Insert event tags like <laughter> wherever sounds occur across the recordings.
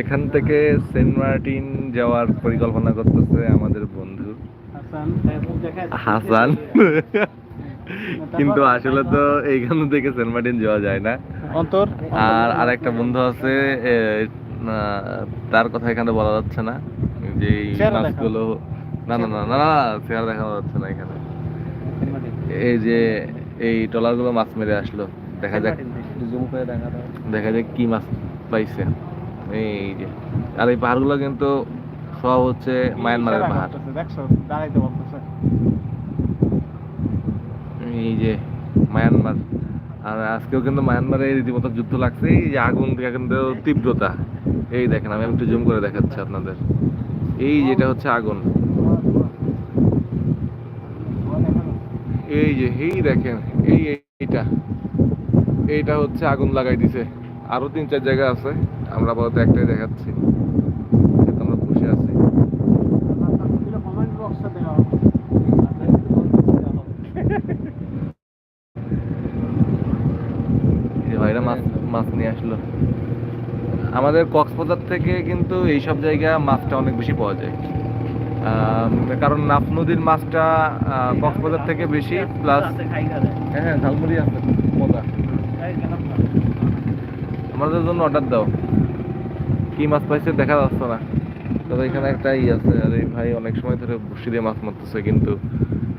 এখান থেকে Saint Martin যাওয়ার পরিকল্পনা করতেছে আমাদের বন্ধু। হাসান <laughs> কিন্তু আসলে তো এইখান থেকে সেন্ট মার্টিন যাওয়া যায় না। অন্তর। আর আরেকটা বন্ধু আছে তার কথা এখানে বলা যাচ্ছে না। যে। মাছগুলো না না না না না চেহারা দেখানো যাচ্ছে না এখানে। এই যে এই ট্রলারগুলো মাছ মেরে আসলো। দেখা যাক। জুম করে দেখা দাও। দেখা যাক কি মাছ পাইছে। এই যে। আর এই পাহাড়গুলো কিন্তু সব হচ্ছে মায়ানমারের পাহাড়। এই যে মায়ানমার। আর আজকেও কিন্তু মায়ানমারে রীতিমতো যুদ্ধ লাগছে এই যে আগুন কিন্তু তীব্রতা। এই দেখেন আমি একটু জুম করে দেখাচ্ছি আপনাদের। এই যেটা হচ্ছে আগুন। এই যে এই দেখেন এই এইটা। এইটা হচ্ছে আগুন লাগাই দিছে। আরও তিন চার জায়গা আছে। আমরা আপাতত একটাই দেখাচ্ছি। আমরা আছি। ভাইরা মাছ মাছ নিয়ে আসলো। আমাদের কক্সবাজার থেকে কিন্তু এই সব জায়গা মাছটা অনেক বেশি পাওয়া যায়। কারণ নাফ নদীর মাছটা কক্সবাজার থেকে বেশি, প্লাস হ্যাঁ হ্যাঁ ঝালমুড়ি আছে, মজা। আমাদের জন্য অর্ডার দাও। কি মাছ পাইছে দেখা যাচ্ছে না। তবে এখানে একটা ই আছে, আর এই ভাই, অনেক সময় ধরে বসে দিয়ে মাছ মারতেছে, কিন্তু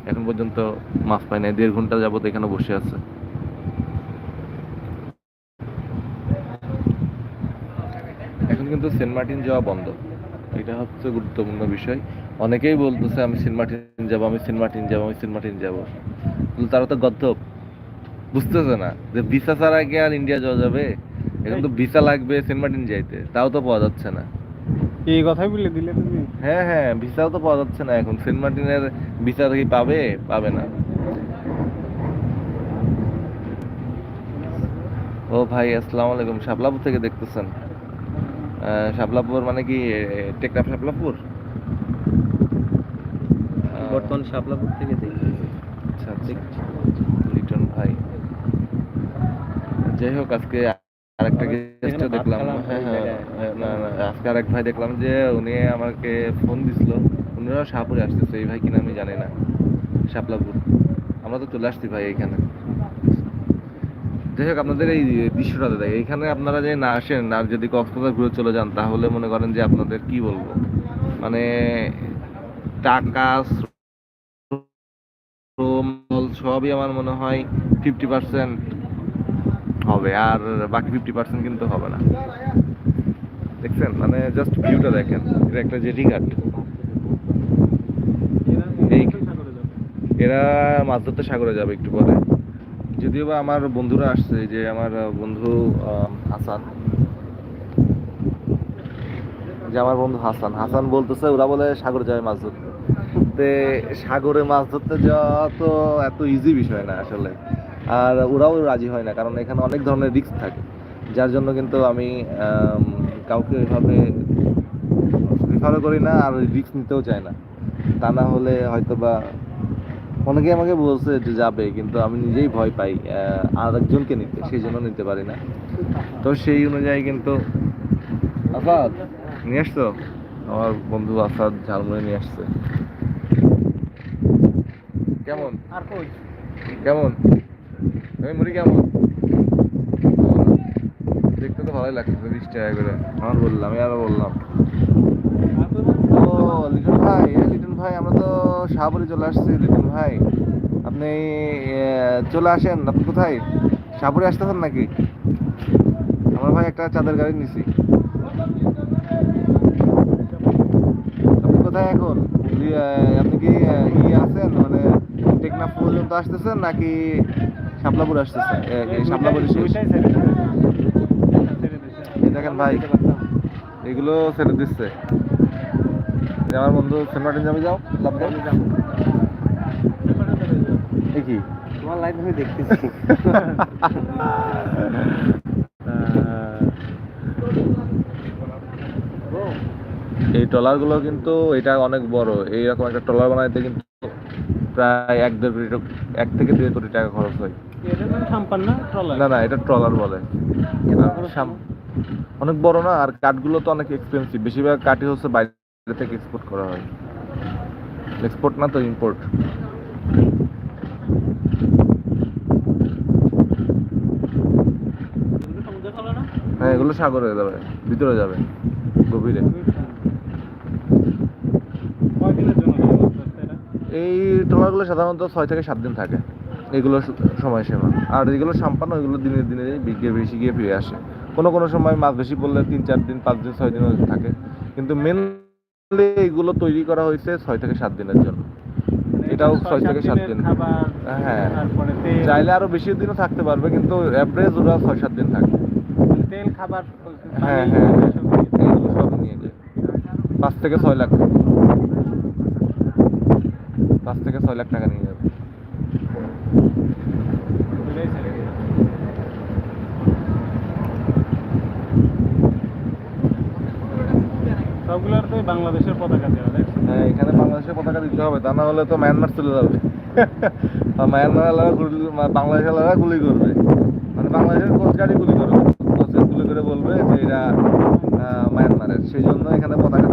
এখন পর্যন্ত মাছ পায় নাই। দেড় ঘণ্টা যাবত এখানে বসে আছে। এখন কিন্তু সেন্ট মার্টিন যাওয়া বন্ধ। এটা হচ্ছে গুরুত্বপূর্ণ বিষয়। অনেকেই বলতেছে, আমি সেন্ট মার্টিন যাব, আমি সেন্ট মার্টিন যাব, আমি সেন্ট মার্টিন যাব। তারা তো গদ্ধব বুঝতেছে না যে ভিসা ছাড়া কি আর ইন্ডিয়া যাওয়া যাবে? এখন তো ভিসা লাগবে সেন্ট মার্টিন যাইতে তাও তো পাওয়া যাচ্ছে না। এই কথাই বলে দিলে তুমি? হ্যাঁ হ্যাঁ ভিসাও তো পাওয়া যাচ্ছে না এখন সেন্ট মার্টিনের ভিসা কি পাবে? পাবে না। ও ভাই আসসালামু আলাইকুম শাপলাপুর থেকে দেখতেছেন। আহ, শাপলাপুর মানে কি টেকনাফ শাপলাপুর? বর্তমান শাপলাপুর থেকে দেখি আচ্ছা আচ্ছা। লিটন ভাই। যাই হোক আজকে আরেকটা গেস্ট দেখলাম। হ্যাঁ হ্যাঁ হ্যাঁ, না না আজকে আরেক ভাই দেখলাম যে উনি আমাকে ফোন দিছিল। উনিরাও শাহপুরে আসতেছে এই ভাই কিনা আমি জানি না। শাপলাপুর। আমরা তো চলে আসছি ভাই এইখানে। যাই হোক আপনাদের এই দৃশ্যটা দেয় এইখানে আপনারা যে না আসেন আর যদি কক্সবাজার ঘুরে চলে যান তাহলে মনে করেন যে আপনাদের কি বলব? মানে টাকা শ্রম সবই আমার মনে হয় ফিফটি পার্সেন্ট হবে, আর বাকি ফিফটি পার্সেন্ট কিন্তু হবে না। দেখছেন? মানে জাস্ট ভিউটা দেখেন এটা একটা জেটি ঘাট এরা মাছ ধরতে সাগরে যাবে একটু পরে। যদিও বা আমার বন্ধুরা আসছে যে আমার বন্ধু হাসান। যে আমার বন্ধু হাসান। হাসান বলতেছে, ওরা বলে সাগরে যাবে মাছ ধরতে। সাগরে মাছ ধরতে যাওয়া তো এত ইজি বিষয় না আসলে। আর ওরাও রাজি হয় না কারণ এখানে অনেক ধরনের রিস্ক থাকে। যার জন্য কিন্তু আমি কাউকে এভাবে প্রিফারও করি না আর রিস্ক নিতেও চাই না। তা না হলে হয়তো বা অনেকে আমাকে বলছে যে যাবে কিন্তু আমি নিজেই ভয় পাই আর একজনকে নিতে সেই জন্য নিতে পারি না। তো সেই অনুযায়ী কিন্তু আসাদ নিয়ে আসছো? আমার বন্ধু আসাদ ঝালমুড়ি নিয়ে আসছে। কেমন? আর কই? কেমন? এই মুড়ি কেমন দেখতে তো ভালোই লাগছে বিশ টাকা করে। আমার বললাম আরও বললাম। ও লিটন ভাই লিটন ভাই আমরা তো শাহপুরে চলে আসছি লিটন ভাই। আপনি চলে আসেন আপনি কোথায়? শাহপুরে আসতেছেন নাকি? আমার ভাই একটা চাঁদের গাড়ি নিছি। আপনি কোথায় এখন? আপনি কি ই আছেন? মানে টেকনাফ পর্যন্ত আসতেছেন নাকি শাপলাপুর শেষ। এই দেখেন ভাই এগুলো ছেড়ে দিচ্ছে। আমার বন্ধু সেন্ট যাবে যাও লাভ এ তোমার লাইভ আমি দেখতেছি। এই ট্রলারগুলো কিন্তু এটা অনেক বড়। এইরকম একটা ট্রলার বানাইতে কিন্তু প্রায় এক দেড় কোটি এক থেকে দেড় কোটি টাকা খরচ হয়। এটা না না এটা ট্রলার বলে। অনেক বড় না আর কাঠগুলো তো অনেক এক্সপেন্সিভ বেশিরভাগ কাঠই হচ্ছে বাইরে থেকে এক্সপোর্ট করা হয়। এক্সপোর্ট না তো ইম্পোর্ট হ্যাঁ এগুলো সাগরে যাবে ভিতরে যাবে গভীরে কয়দিনের জন্য যায় মাছ ধরতে এরা? এই ট্রলারগুলো সাধারণত ছয় থেকে সাত দিন থাকে। এগুলো সময়সীমা। আর এগুলো সাম্পান ওইগুলো দিনে দিনে বিঘে বেশি গিয়ে ফিরে আসে। কোনো কোনো সময় মাছ বেশি পড়লে তিন চার দিন পাঁচ দিন ছয় দিনও থাকে। কিন্তু মেনলি এগুলো তৈরি করা হয়েছে ছয় থেকে সাত দিনের জন্য। এটাও ছয় থেকে সাত দিন। হ্যাঁ। চাইলে আরও বেশি দিনও থাকতে পারবে কিন্তু অ্যাভারেজ ওরা ছয় সাত দিন থাকে। তেল খাবার হ্যাঁ হ্যাঁ হ্যাঁ। এগুলো সব নিয়ে যায়। পাঁচ থেকে ছয় লাখ। পাঁচ থেকে ছয় লাখ টাকা নিয়ে যাবে। সবগুলোর তো বাংলাদেশের পতাকা দেওয়া হ্যাঁ এখানে বাংলাদেশের পতাকা দিতে হবে তা না হলে তো মায়ানমার চলে যাবে। <laughs> মায়ানমার এলাকা গুলি- বাংলাদেশ এলাকা গুলি করবে। মানে বাংলাদেশের কোস্ট গাড়ি গুলি করবে? কোস্ট গার্ড গুলি করে বলবে যে এরা মায়ানমারের সেই জন্য এখানে পতাকা